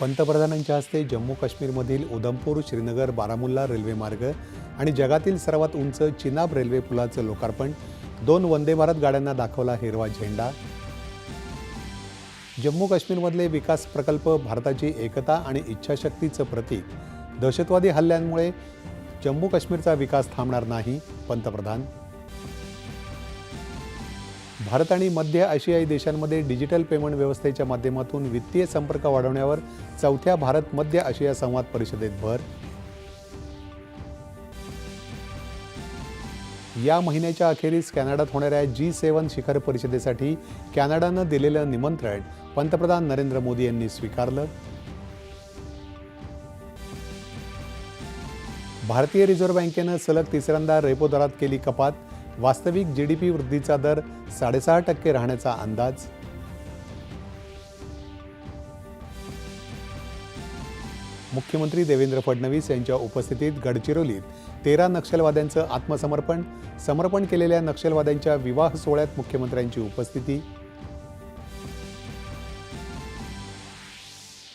पंतप्रधानांच्या हस्ते जम्मू काश्मीरमधील उधमपूर श्रीनगर बारामुल्ला रेल्वे मार्ग आणि जगातील सर्वात उंच चिनाब रेल्वे पुलाचं लोकार्पण दोन वंदे भारत गाड्यांना दाखवला हिरवा झेंडा. जम्मू काश्मीरमधले विकास प्रकल्प भारताची एकता आणि इच्छाशक्तीचं प्रतीक. दहशतवादी हल्ल्यांमुळे जम्मू काश्मीरचा विकास थांबणार नाही पंतप्रधान. भारत आणि मध्य आशियाई देशांमध्ये डिजिटल पेमेंट व्यवस्थेच्या माध्यमातून वित्तीय संपर्क वाढवण्यावर चौथ्या भारत मध्य आशिया संवाद परिषदेत भर. या महिन्याच्या अखेरीस कॅनडात होणाऱ्या जी सेवन शिखर परिषदेसाठी कॅनडानं दिलेलं निमंत्रण पंतप्रधान नरेंद्र मोदी यांनी स्वीकारलं. भारतीय रिझर्व्ह बँकेनं सलग तिसऱ्यांदा रेपो दरात केली कपात. वास्तविक जी डी पी वृद्धीचा दर साडेसहा टक्के राहण्याचा अंदाज. मुख्यमंत्री देवेंद्र फडणवीस यांच्या उपस्थितीत गडचिरोलीत तेरा नक्षलवाद्यांचं आत्मसमर्पण समर्पण केलेल्या नक्षलवाद्यांच्या विवाह सोहळ्यात मुख्यमंत्र्यांची उपस्थिती.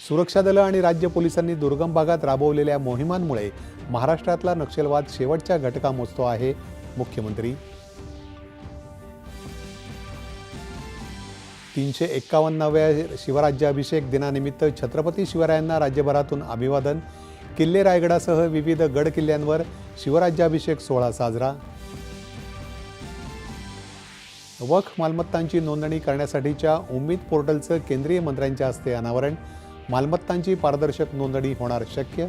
सुरक्षा दलं आणि राज्य पोलिसांनी दुर्गम भागात राबवलेल्या मोहिमांमुळे महाराष्ट्रातला नक्षलवाद शेवटच्या घटका मोजतो आहे मुख्यमंत्री. तीनशे एक्कावन्नाव्या शिवराज्याभिषेक दिनानिमित्त छत्रपती शिवरायांना राज्यभरातून अभिवादन. किल्ले रायगडासह विविध गड किल्ल्यांवर शिवराज्याभिषेक सोहळा साजरा. वख मालमत्तांची नोंदणी करण्यासाठीच्या उम्मीद पोर्टलचं केंद्रीय मंत्र्यांच्या हस्ते अनावरण. मालमत्तांची पारदर्शक नोंदणी होणार शक्य.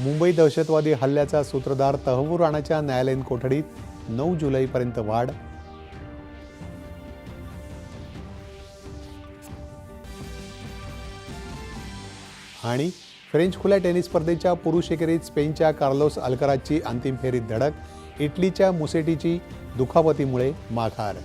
मुंबई दहशतवादी हल्ल्याचा सूत्रधार तहवूर राणाच्या न्यायालयीन कोठडीत नऊ जुलैपर्यंत वाढ. आणि फ्रेंच खुल्या टेनिस स्पर्धेच्या पुरुष एकेरीत स्पेनच्या कार्लोस अल्कराजची अंतिम फेरीत धडक इटलीच्या मुसेटीची दुखापतीमुळे माघार.